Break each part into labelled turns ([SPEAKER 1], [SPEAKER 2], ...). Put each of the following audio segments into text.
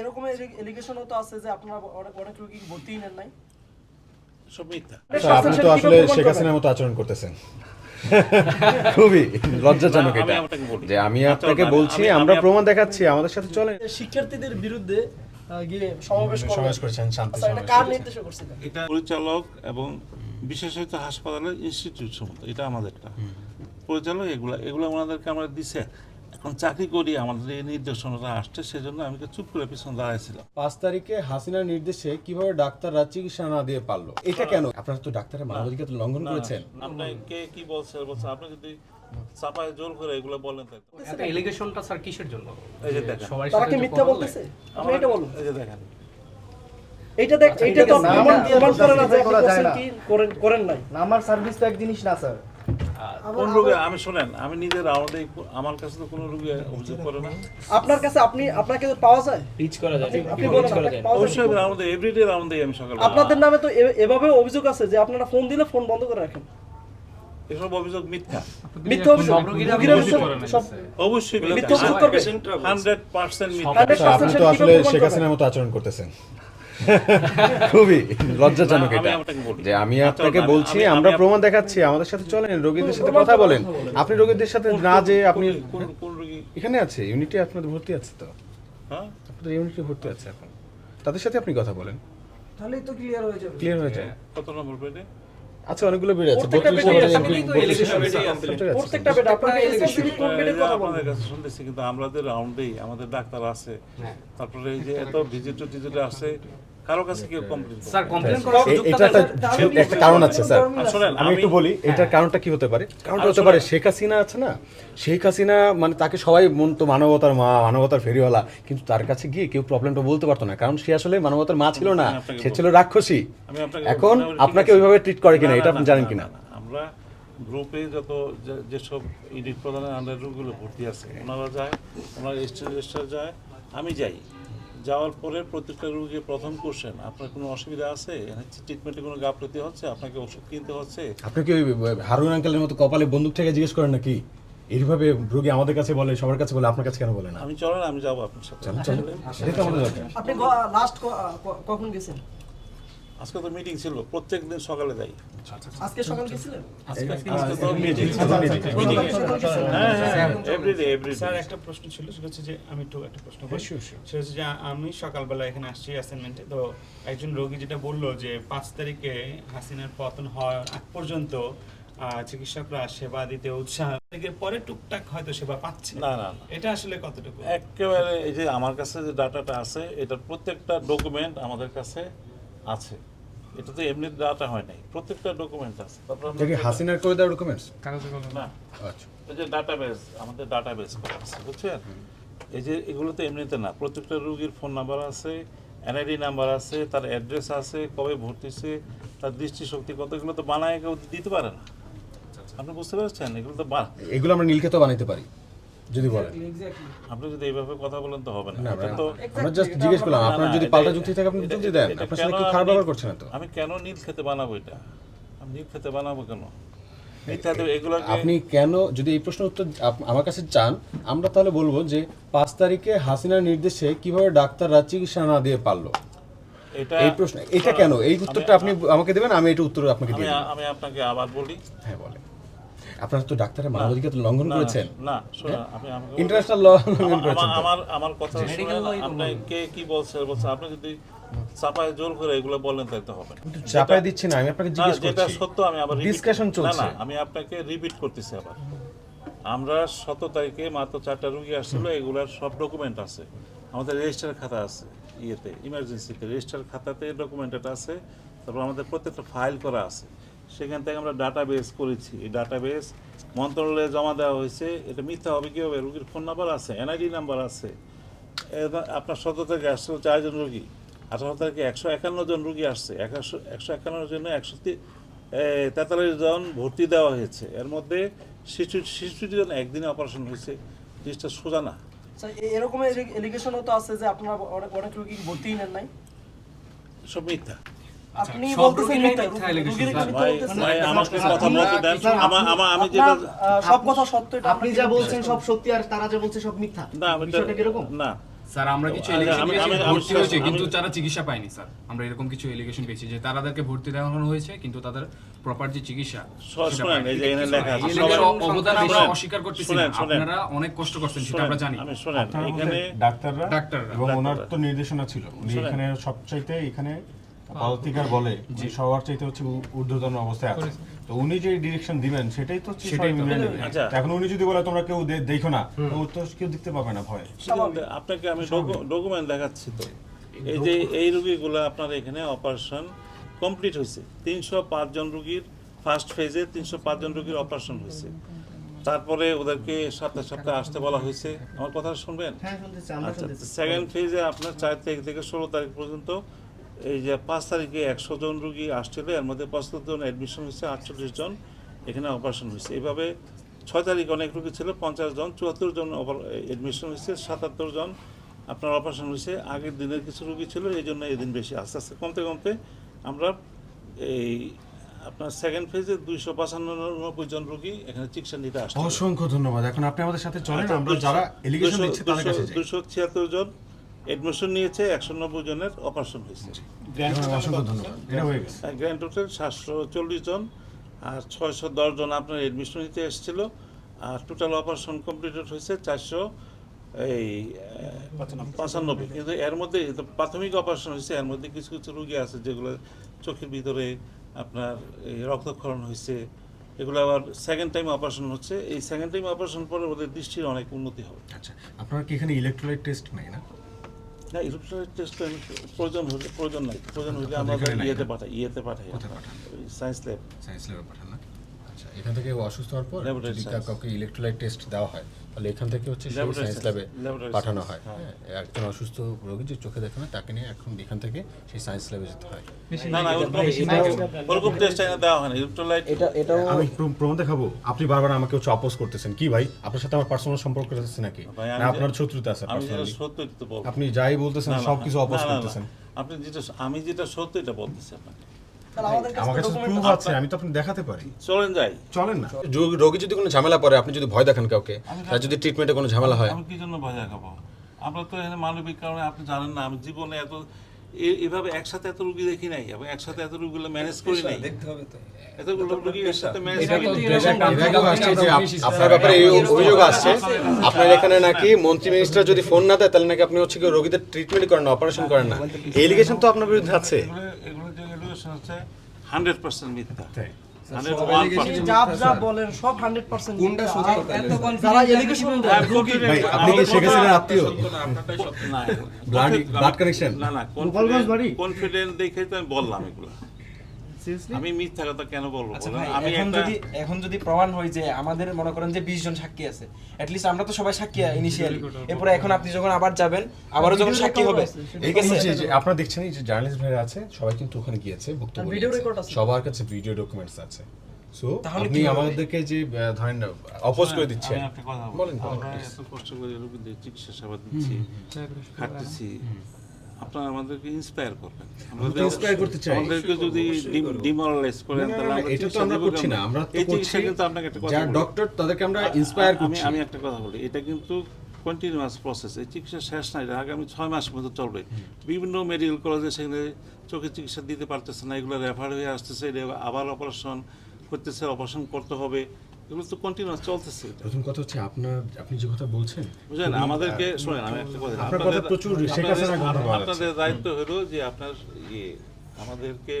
[SPEAKER 1] এরকম এলিগেশনও তো আছে যে আপনারা অনেক অনেক রোগী ভর্তিই নেন নাই।
[SPEAKER 2] সব মিথ্যা।
[SPEAKER 3] আপনি তো আসলে শেখ হাসিনার মতো আচরণ করতেছেন। খুবই লজ্জাজনক এটা। যে আমি আপনাকে বলছি আমরা প্রমাণ দেখাচ্ছি আমাদের সাথে চলেন।
[SPEAKER 1] শিক্ষার্থীদের বিরুদ্ধে গিয়ে সমাবেশ
[SPEAKER 3] করেছেন, শান্তি
[SPEAKER 1] আচ্ছা, এটা
[SPEAKER 2] পরিচালক এবং বিশেষত হাসপাতালের ইনস্টিটিউট সমস্ত এটা আমাদেরটা। পরিচালক এগুলা এগুলো ওনাদেরকে আমরা দিছে। এখন চাকরি করি আমাদের এই নির্দেশনাটা আসছে সেজন্য আমি চুপ করে পিছনে দাঁড়াইছিলাম।
[SPEAKER 3] পাঁচ তারিখে হাসিনার নির্দেশে কীভাবে ডাক্তাররা চিকিৎসা না দিয়ে পারল? এটা কেন? আপনারা তো ডাক্তারের মানবাধিকার লঙ্ঘন করেছেন।
[SPEAKER 2] আপনি কে কি বলছে? বলছে আপনি যদি চাপায় জোর করে এগুলো বলেন তাই তো।
[SPEAKER 4] এত এলিগেশনটা স্যার কিসের জন্য?
[SPEAKER 2] এই যে দেখেন।
[SPEAKER 1] তারা কি মিথ্যা বলতেছে? আপনি এটা বলুন।
[SPEAKER 2] এই যে দেখেন।
[SPEAKER 1] এইটা দেখ এইটা তো প্রমাণ না
[SPEAKER 5] যায়
[SPEAKER 1] করেন করেন নাই।
[SPEAKER 5] আমার সার্ভিস তো এক জিনিস না স্যার।
[SPEAKER 2] কোন রোগে আমি শুনেন আমি নিজের আমাদের আমার কাছে তো কোনো রোগী অভিযোগ করে না।
[SPEAKER 1] আপনার কাছে আপনি আপনাকে তো পাওয়া যায়?
[SPEAKER 4] রিচ করা যায়
[SPEAKER 1] আপনি পাওয়া যায়
[SPEAKER 2] অবশ্যই আমাদের এভরিডে রাউন্ড দিই আমি সকালে
[SPEAKER 1] আপনাদের নামে তো এভাবে অভিযোগ আছে যে আপনারা ফোন দিলে ফোন বন্ধ করে রাখেন।
[SPEAKER 2] এসব অভিযোগ মিথ্যা।
[SPEAKER 1] মিথ্যা অভিযোগ?
[SPEAKER 2] অবশ্যই
[SPEAKER 1] মিথ্যা অভিযোগ করবে।
[SPEAKER 2] হান্ড্রেড পার্সেন্ট মিথ্যা।
[SPEAKER 3] আপনি তো আসলে শেখ হাসিনার মতো আচরণ করতেছেন। খুবই লজ্জাজনক
[SPEAKER 2] আমি
[SPEAKER 3] এটা।
[SPEAKER 2] আপনাকে
[SPEAKER 3] যে আমি
[SPEAKER 2] আচ্ছা,
[SPEAKER 3] আপনাকে বলছি আমরা প্রমাণ দেখাচ্ছি আমাদের সাথে চলেন রোগীদের সাথে কথা বলেন। আপনি রোগীদের সাথে না যে আপনি
[SPEAKER 2] কোন কোন রোগী?
[SPEAKER 3] এখানে আছে ইউনিটি আপনাদের ভর্তি আছে তো?
[SPEAKER 2] হ্যাঁ?
[SPEAKER 3] আপনাদের ইউনিটি ভর্তি আছে এখন। তাদের সাথে আপনি কথা বলেন।
[SPEAKER 1] তাহলেই তো ক্লিয়ার হয়ে যাবে।
[SPEAKER 3] ক্লিয়ার হয়ে যায়
[SPEAKER 2] কত নম্বর পেটে?
[SPEAKER 3] আচ্ছা অনেকগুলো বেড আছে
[SPEAKER 1] প্রত্যেকটা বেডে আপনারা কথা বলেন।
[SPEAKER 2] কাছে শুনতেছি কিন্তু আমাদের রাউন্ডেই আমাদের ডাক্তার আছে। তারপরে এই যে এত ভিজিট টিজিট আছে কারও কাছে কেউ কমপ্লিট
[SPEAKER 4] স্যার কমপ্লেন করার
[SPEAKER 3] এ-
[SPEAKER 4] সুযোগটা
[SPEAKER 3] এটা একটা কারণ আছে স্যার। আমি একটু বলি এটার কারণটা কি হতে পারে? কারণটা হতে পারে শেখ হাসিনা আছে না? শেখ হাসিনা মানে তাকে সবাই মন তো মানবতার মা মানবতার ফেরিওয়ালা। কিন্তু তার কাছে গিয়ে কেউ প্রবলেমটা বলতে পারতো না। কারণ সে আসলে মানবতার মা ছিল না। সে ছিল রাক্ষসী। এখন আপনাকে ওইভাবে ট্রিট করে কিনা এটা আপনি জানেন কিনা।
[SPEAKER 2] আমরা গ্রুপে যত যেসব ইডিট প্রধানের আন্ডার রোগগুলো ভর্তি আছে ওনারা যায় ওনারা স্টেজ রেজিস্টার যায় আমি যাই। যাওয়ার পরে প্রত্যেকটা রোগীকে প্রথম কোশ্চেন আপনার কোনো অসুবিধা আছে? ট্রিটমেন্টে কোনো গাফলতি হচ্ছে? আপনাকে ওষুধ কিনতে হচ্ছে?
[SPEAKER 3] আপনি কি ওই হারুন আঙ্কেলের মতো কপালে বন্দুক থেকে জিজ্ঞেস করেন নাকি? এইভাবে রোগী আমাদের কাছে বলে সবার কাছে বলে আপনার কাছে কেন বলে না?
[SPEAKER 2] আমি চলেন আমি যাব আপনার সাথে।
[SPEAKER 1] আপনি লাস্ট কখন গেছেন?
[SPEAKER 2] আজকে তো মিটিং ছিল প্রত্যেক দিন সকালে যাই।
[SPEAKER 1] আজকে সকাল গেছিলেন?
[SPEAKER 2] হ্যাঁ হ্যাঁ
[SPEAKER 6] স্যার একটা প্রশ্ন ছিল সেটা হচ্ছে যে আমি একটু একটা প্রশ্ন করি। সেটা হচ্ছে যে আমি সকালবেলা এখানে আসছি অ্যাসাইনমেন্টে তো একজন রোগী যেটা বলল যে পাঁচ তারিখে হাসিনার পতন হওয়ার আগ পর্যন্ত আহ, চিকিৎসকরা সেবা দিতে উৎসাহ পরে টুকটাক হয়তো সেবা পাচ্ছে।
[SPEAKER 2] না না না।
[SPEAKER 6] এটা আসলে কতটুকু?
[SPEAKER 2] একেবারে এই যে আমার কাছে যে ডাটাটা আছে এটার প্রত্যেকটা ডকুমেন্ট আমাদের কাছে আছে। এটা তো এমনি ডাটা হয় নাই। প্রত্যেকটা ডকুমেন্ট আছে।
[SPEAKER 3] কি হাসিনার করে দেওয়া ডকুমেন্টস
[SPEAKER 2] না।
[SPEAKER 3] আচ্ছা।
[SPEAKER 2] এই যে ডাটাবেস আমাদের ডাটাবেস করা আছে বুঝছেন? এই যে এগুলো তো এমনিতে না প্রত্যেকটা রোগীর ফোন নাম্বার আছে এনআইডি নাম্বার আছে তার অ্যাড্রেস আছে কবে ভর্তি হয়েছে তার দৃষ্টিশক্তি কত এগুলো তো বানায় কেউ দিতে পারে না। আপনি বুঝতে পারছেন? এগুলো তো বা-
[SPEAKER 3] এগুলো আমরা নীলকে তো বানাইতে পারি। যদি বলেন।
[SPEAKER 2] আপনি যদি এইভাবে কথা বলেন তো হবে না। এটা তো
[SPEAKER 3] আমরা জাস্ট জিজ্ঞেস করলাম আপনার যদি পাল্টা যুক্তি থাকে আপনি যুক্তি দেন। আপনার সাথে
[SPEAKER 2] কেন
[SPEAKER 3] খারাপ ব্যবহার করছে না তো
[SPEAKER 2] আমি কেন নীল খেতে বানাবো এটা? আমি নীল খেতে বানাবো কেন?
[SPEAKER 3] আপনি কেন যদি এই প্রশ্নের উত্তর আমার কাছে চান আমরা তাহলে বলব যে পাঁচ তারিখে হাসিনার নির্দেশে কীভাবে ডাক্তাররা চিকিৎসা না দিয়ে পারল?
[SPEAKER 2] এটা
[SPEAKER 3] এই প্রশ্ন এটা কেন? এই উত্তরটা আপনি আমাকে দেবেন আমি এটা উত্তর আপনাকে
[SPEAKER 2] আমি
[SPEAKER 3] দিয়ে
[SPEAKER 2] আমি আপনাকে আবার বলি।
[SPEAKER 3] হ্যাঁ বলেন। আপনারা তো ডাক্তারের মানবাধিকার তো লঙ্ঘন করেছেন।
[SPEAKER 2] না
[SPEAKER 3] ইন্টারন্যাশনাল ল লঙ্ঘন করেছেন
[SPEAKER 2] আমার আমার কথা আপনি কে কি বলছে বলছে আপনি যদি চাপায় জোর করে এগুলো বলেন তাই তো হবে। না।
[SPEAKER 3] চাপায় দিচ্ছি না আমি আপনাকে জিজ্ঞেস
[SPEAKER 2] যেটা সত্য আমি আবার repeat-
[SPEAKER 3] Discussion
[SPEAKER 2] না
[SPEAKER 3] চলছে।
[SPEAKER 2] না আমি আপনাকে রিপিট করতেছি আবার। আমরা শত তারিখে মাত্র চারটা রুগী আসছিল এগুলার সব ডকুমেন্ট আছে। আমাদের রেজিস্টার খাতা আছে ইয়েতে ইমার্জেন্সিতে রেজিস্টার খাতাতে ডকুমেন্টেড আছে তারপর আমাদের প্রত্যেকটা ফাইল করা আছে। সেখান থেকে আমরা ডাটা বেস করেছি। এই ডাটা বেস মন্ত্রণালয়ে জমা দেওয়া হয়েছে। এটা মিথ্যা হবে কী হবে রুগীর ফোন নাম্বার আছে এনআইডি নাম্বার আছে। আপনার শত থেকে আসছে চারজন রুগী। আঠারো তারিখে একশো একান্ন জন রুগী আসছে। একশো একশো একান্ন জন্য একশো তেতাল্লিশ জন ভর্তি দেওয়া হয়েছে। এর মধ্যে শিশু শিশুটির জন্য একদিনে অপারেশন হয়েছে। জিনিসটা সোজা না।
[SPEAKER 1] স্যার, এরকম এলিগেশনও তো আছে যে আপনারা অনেক অনেক রোগী ভর্তিই নেন নাই?
[SPEAKER 2] সব মিথ্যা।
[SPEAKER 1] আপনি বলতেছেন
[SPEAKER 2] আমি যেটা
[SPEAKER 1] সব কথা সত্য
[SPEAKER 5] যা বলছেন সব সত্যি আর তারা যা বলছে সব মিথ্যা।
[SPEAKER 2] না
[SPEAKER 5] বিষয়টা কীরকম?
[SPEAKER 2] না।
[SPEAKER 7] স্যার আমরা কিছু
[SPEAKER 2] আমি-
[SPEAKER 7] ভর্তি হয়েছে কিন্তু তারা চিকিৎসা পায়নি স্যার। আমরা এরকম কিছু এলিগেশন পেয়েছি যে তাদেরকে ভর্তি দেওয়ানো হয়েছে কিন্তু তাদের প্রপার যে চিকিৎসা
[SPEAKER 2] শোনেন,
[SPEAKER 7] সেটা
[SPEAKER 2] এই
[SPEAKER 7] পায়নি।
[SPEAKER 2] যে এখানে লেখা আছে,
[SPEAKER 7] এদের
[SPEAKER 2] সবাই-
[SPEAKER 7] অবদান আমরা অস্বীকার করতেছি। আপনারা অনেক কষ্ট করছেন সেটা আমরা জানি।
[SPEAKER 2] আমি শোনেন এখানে
[SPEAKER 8] ডাক্তাররা
[SPEAKER 7] ডাক্তাররা।
[SPEAKER 8] এবং ওনার তো নির্দেশনা ছিল। উনি। এখানে সবচাইতে এখানে পদাধিকার বলে যে সবার চাইতে হচ্ছে ঊর্ধ্বতন অবস্থায় আছে তো উনি যে ডিরেকশন দিবেন সেটাই তো হচ্ছে মেনে নেবে
[SPEAKER 2] আচ্ছা।
[SPEAKER 8] এখন উনি যদি বলে তোমরা কেউ দেখো না তো তো কেউ দেখতে পাবে না ভয়।
[SPEAKER 2] আপনাকে আমি ডকুমেন্ট দেখাচ্ছি তো। এই যে এই রুগীগুলো আপনার এখানে অপারেশন কমপ্লিট হয়েছে। তিনশো জন রুগীর ফার্স্ট ফেজে তিনশো পাঁচ জন রুগীর অপারেশন হয়েছে। তারপরে ওদেরকে সপ্তাহে সপ্তাহে আসতে বলা হয়েছে। আমার কথা শুনবেন?
[SPEAKER 5] হ্যাঁ শুনতেছি আমরা
[SPEAKER 2] আচ্ছা সেকেন্ড ফেজে আপনার চার তারিখ থেকে ষোলো তারিখ পর্যন্ত এই যে পাঁচ তারিখে একশো জন রুগী আসছিল এর মধ্যে পঁচাত্তর জন অ্যাডমিশন হয়েছে আটচল্লিশ জন এখানে অপারেশন হয়েছে। এইভাবে ছয় তারিখ অনেক রুগী ছিল পঞ্চাশ জন চুয়াত্তর জন অ্যাডমিশন হয়েছে সাতাত্তর জন আপনার অপারেশন হয়েছে। আগের দিনের কিছু রুগী ছিল এই জন্য এই দিন বেশি আস্তে আস্তে কমতে কমতে আমরা এই আপনার সেকেন্ড ফেজে দুইশো পঁচানব্বই জন রুগী এখানে চিকিৎসা নিতে আসছে
[SPEAKER 8] অসংখ্য ধন্যবাদ। এখন আপনি আমাদের সাথে চলেন
[SPEAKER 2] আচ্ছা,
[SPEAKER 8] আমরা যারা এলিগেশন দিচ্ছে তাদের কাছে
[SPEAKER 2] দুশো ছিয়াত্তর জন এডমিশন নিয়েছে একশো নব্বই জনের অপারেশন হয়েছে।
[SPEAKER 8] হয়ে
[SPEAKER 2] গ্র্যান্ড টোটাল সাতশো চল্লিশ জন আর ছয়শো দশ জন আপনার এডমিশন নিতে এসেছিল। আর টোটাল অপারেশন কমপ্লিটেড হয়েছে চারশো এই পঁচানব্বই। কিন্তু এর মধ্যে তো প্রাথমিক অপারেশন হয়েছে এর মধ্যে কিছু কিছু রুগী আছে যেগুলো চোখের ভিতরে আপনার এই রক্তক্ষরণ হয়েছে। এগুলো আবার সেকেন্ড টাইম অপারেশন হচ্ছে। এই সেকেন্ড টাইম অপারেশন পরে ওদের দৃষ্টির অনেক উন্নতি হবে।
[SPEAKER 8] আচ্ছা আপনার কি এখানে ইলেকট্রোলাইট টেস্ট নেই না?
[SPEAKER 2] না ইলেকট্রনিক টেস্ট প্রয়োজন হলে প্রয়োজন নাই। প্রয়োজন হলে আমরা ইয়েতে পাঠাই ইয়েতে পাঠাই। সায়েন্স ল্যাব
[SPEAKER 3] সায়েন্স ল্যাবে পাঠান না? আচ্ছা এখান থেকে অসুস্থ হওয়ার পর যদি কাউকে ইলেকট্রোলাইট টেস্ট দেওয়া হয় তাহলে এখান থেকে হচ্ছে সায়েন্স ল্যাবে পাঠানো হয়।
[SPEAKER 2] হ্যাঁ।
[SPEAKER 3] হ্যাঁ একজন অসুস্থ রোগী যে চোখে দেখে না তাকে নিয়ে এখন এখান থেকে সেই সায়েন্স ল্যাবে যেতে হয়।
[SPEAKER 2] না না ওরকম- ওরকম টেস্ট দেওয়া হয় না ইলেকট্রোলাইট
[SPEAKER 5] এটা এটাও
[SPEAKER 8] আমি প্রমাণ দেখাবো? আপনি বারবার আমাকে হচ্ছে অপোজ করতেছেন। কি ভাই? আপনার সাথে আমার পার্সোনাল সম্পর্ক আছে নাকি? না আপনার শত্রুতা আছে আপনি যাই বলতেছেন সবকিছু অপোজ। করতেছেন।
[SPEAKER 2] আপনি যেটা আমি যেটা সত্য এটা বলতেছি আপনাকে।
[SPEAKER 8] আমার কাছে প্রুফ
[SPEAKER 1] আছে।
[SPEAKER 8] আছে আমি তো আপনি দেখাতে পারি।
[SPEAKER 2] চলেন যাই।
[SPEAKER 8] চলেন না।
[SPEAKER 3] রোগী- রোগী যদি কোনো ঝামেলা পড়ে আপনি যদি ভয় দেখান কাউকে তার যদি ট্রিটমেন্টে কোনো ঝামেলা হয়।
[SPEAKER 2] আমি কি জন্য ভয় দেখাবো? আমরা তো এখানে মানবিক কারণে আপনি জানেন না আমি জীবনে এত এভাবে একসাথে এত রুগী দেখি নাই এবং একসাথে এত রুগীগুলো ম্যানেজ করি নাই।
[SPEAKER 3] আপনার ব্যাপারে এই অভিযোগ আসছে। আপনার এখানে নাকি মন্ত্রী মিনিস্টার যদি ফোন না দেয় তাহলে নাকি আপনি হচ্ছে রোগীদের ট্রিটমেন্ট করেন না অপারেশন করেন না। এলিগেশন তো আপনার বিরুদ্ধে আছে।
[SPEAKER 2] এডুকেশন হচ্ছে হান্ড্রেড পার্সেন্ট মিথ্যা।
[SPEAKER 8] তাই।
[SPEAKER 1] আপনি যা যা বলেন সব 100% কোনটা যারা এলিগেশন
[SPEAKER 3] আপনি কি শেখ হাসিনার আত্মীয়?
[SPEAKER 2] না
[SPEAKER 3] Blood- blood connection?
[SPEAKER 2] না না
[SPEAKER 5] গোপালগঞ্জ বাড়ি?
[SPEAKER 2] কনফিডেন্ট দেখে তো আমি বললাম এগুলো।
[SPEAKER 5] সিরিয়াসলি
[SPEAKER 2] আমি মিথ্যা কথা কেন বলব?
[SPEAKER 9] আচ্ছা
[SPEAKER 2] আমি
[SPEAKER 9] এখন যদি এখন যদি প্রমাণ হয় যে আমাদের মনে করেন যে 20 জন সাক্ষী আছে লিস্ট আমরা তো সবাই সাক্ষী ইনিশিয়ালি এরপরে এখন আপনি যখন আবার যাবেন আবারও যখন সাক্ষী হবে ঠিক আছে?
[SPEAKER 8] আপনারা দেখছেন যে জার্নালিস্ট ভাইরা আছে সবাই কিন্তু ওখানে গিয়েছে বক্তব্য
[SPEAKER 1] ভিডিও রেকর্ড আছে।
[SPEAKER 8] সবার কাছে ভিডিও ডকুমেন্টস আছে। সো আপনি আমাদেরকে যে ধরেন অপোজ করে দিচ্ছেন। বলেন, বলেন,
[SPEAKER 2] আমরা এত কষ্ট করে চিকিৎসা সেবা দিচ্ছি খাটতেছি। আপনারা আমাদেরকে ইন্সপায়ার করবেন। আমাদের
[SPEAKER 8] করতে চাই।
[SPEAKER 2] আমাদেরকে যদি ডিমোরালাইজ করেন
[SPEAKER 8] না, না,
[SPEAKER 2] তাহলে
[SPEAKER 8] এটা তো আমরা করছি না। আমরা তো করছি।
[SPEAKER 2] কিন্তু আপনাকে একটা কথা
[SPEAKER 8] যারা ডক্টর তাদেরকে আমরা ইন্সপায়ার
[SPEAKER 2] আমি
[SPEAKER 8] করছি।
[SPEAKER 2] আমি একটা কথা বলি। এটা কিন্তু কন্টিনিউয়াস প্রসেস এই চিকিৎসা শেষ নাই আগামী ছয় মাস পর্যন্ত চলবে। বিভিন্ন মেডিকেল কলেজে সেখানে চোখের চিকিৎসা দিতে পারতেছে না। এগুলো রেফার হয়ে আসতেছে। আবার অপারেশন করতেছে অপারেশন করতে হবে। এগুলো তো কন্টিনিউয়াস চলতেছে
[SPEAKER 8] প্রথম কথা হচ্ছে আপনার আপনি যে কথা বলছেন
[SPEAKER 2] বুঝলেন? আমাদেরকে শোনেন আমি একটা কথা
[SPEAKER 8] আপনার কথা প্রচুর শেখ হাসিনার কথা বলা
[SPEAKER 2] আপনাদের দায়িত্ব হলো যে আপনার ইয়ে আমাদেরকে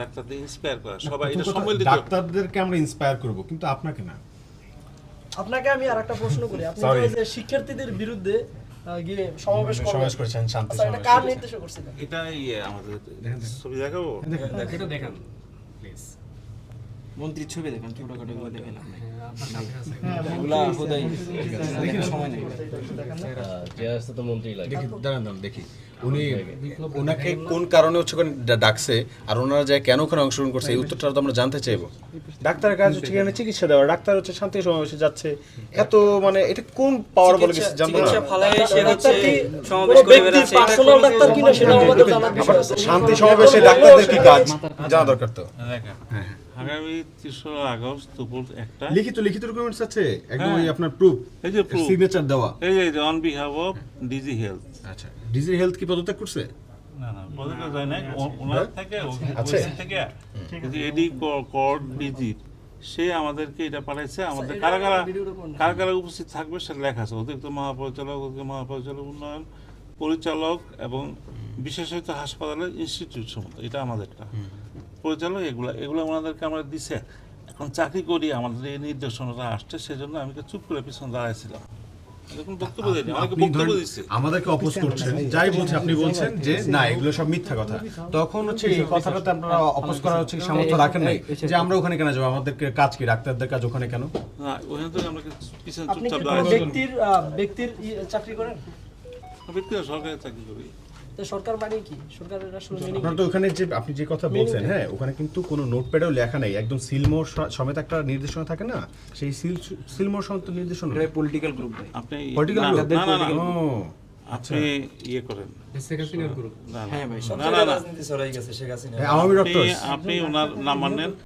[SPEAKER 2] ডাক্তারদের ইন্সপায়ার করা। সবাই এটা সম্মিলিত
[SPEAKER 8] ডাক্তারদেরকে আমরা ইন্সপায়ার করব কিন্তু আপনাকে না।
[SPEAKER 1] আপনাকে আমি আরেকটা প্রশ্ন করি। আপনি যে শিক্ষার্থীদের বিরুদ্ধে গিয়ে সমাবেশ
[SPEAKER 8] সমাবেশ করেছেন শান্তি
[SPEAKER 1] আচ্ছা এটা কার
[SPEAKER 8] করেছেন।
[SPEAKER 1] করছিলেন?
[SPEAKER 2] এটা ইয়ে আমাদের ছবি দেখাবো?
[SPEAKER 7] এটা দেখান। প্লিজ
[SPEAKER 9] মন্ত্রীর ছবি দেখেন ছোটখাটো এগুলো দেখেন আপনি
[SPEAKER 1] হ্যাঁ,
[SPEAKER 9] এগুলা খোদাই দেখার সময় নেই।
[SPEAKER 3] দেখি দাঁড়ান দাঁড়ান দেখি। উনি ওনাকে কোন কারণে হচ্ছে ওখানে ডাকছে আর ওনারা যায় কেন ওখানে অংশগ্রহণ করছে এই উত্তরটা তো আমরা জানতে চাইব। ডাক্তারের কাজ হচ্ছে এখানে চিকিৎসা দেওয়া। ডাক্তার হচ্ছে শান্তি সমাবেশে যাচ্ছে। এত মানে এটা কোন পাওয়ার বলে কিছু জানব না শান্তি সমাবেশে ডাক্তারদের কি কাজ? জানা দরকার তো।
[SPEAKER 2] দেখেন আগামী তেসরা আগস্ট দুপুর একটা।
[SPEAKER 8] লিখিত লিখিত ডকুমেন্টস আছে? একদম
[SPEAKER 2] হ্যাঁ।
[SPEAKER 8] ওই আপনার প্রুফ
[SPEAKER 2] এই যে proof।
[SPEAKER 8] সিগনেচার দেওয়া।
[SPEAKER 2] এই যে on behalf of DG health
[SPEAKER 3] আচ্ছা ডিজি হেলথ কি পদত্যাগ করছে?
[SPEAKER 2] না না পদত্যাগ যায় নাই। ওনার থেকে ও- থেকে। এডি কর ডিজি সে আমাদেরকে এটা পাঠাইছে। আমাদের কারা কারা কারা কারা উপস্থিত থাকবে সেটা লেখা আছে। অতিরিক্ত মহাপরিচালক অতিরিক্ত মহাপরিচালক উন্নয়ন পরিচালক এবং বিশেষত হাসপাতালের ইনস্টিটিউট সমস্ত এটা আমাদেরটা। পরিচালক এগুলা এগুলো ওনাদেরকে আমরা দিছে। এখন চাকরি করি আমাদের এই নির্দেশনাটা আসছে সেজন্য আমি চুপ করে পিছনে দাঁড়াইছিলাম।
[SPEAKER 3] আমাদেরকে অপোজ করছেন যাই বলছে আপনি বলছেন যে না এগুলো সব মিথ্যা কথা। তখন হচ্ছে এই কথাটাতে আপনারা অপোজ করার হচ্ছে সামর্থ্য রাখেন নাই? যে আমরা ওখানে কেন যাব? আমাদেরকে কাজ কি ডাক্তারদের কাজ ওখানে কেন?
[SPEAKER 1] ব্যক্তির ব্যক্তির চাকরি করেন?
[SPEAKER 2] সরকারি চাকরি করি।
[SPEAKER 1] তো সরকার মানে কি? সরকারের আসলে meaning
[SPEAKER 3] তো ওখানে যে আপনি যে কথা বলছেন হ্যাঁ ওখানে কিন্তু কোনো নোটপ্যাডেও লেখা নেই। একদম সিলমোর সমেত একটা নির্দেশনা থাকে না? সেই সিল সিলমোর সমেত নির্দেশনা
[SPEAKER 9] পলিটিক্যাল গ্রুপ
[SPEAKER 2] আপনি
[SPEAKER 3] পলিটিক্যাল
[SPEAKER 2] না, না, না, না, আপনি ইয়ে করেন।
[SPEAKER 4] গ্রুপ
[SPEAKER 2] না, না,
[SPEAKER 9] হ্যাঁ ভাই
[SPEAKER 2] না, না, না।
[SPEAKER 3] হ্যাঁ,
[SPEAKER 2] আপনি ওনার নাম মানেন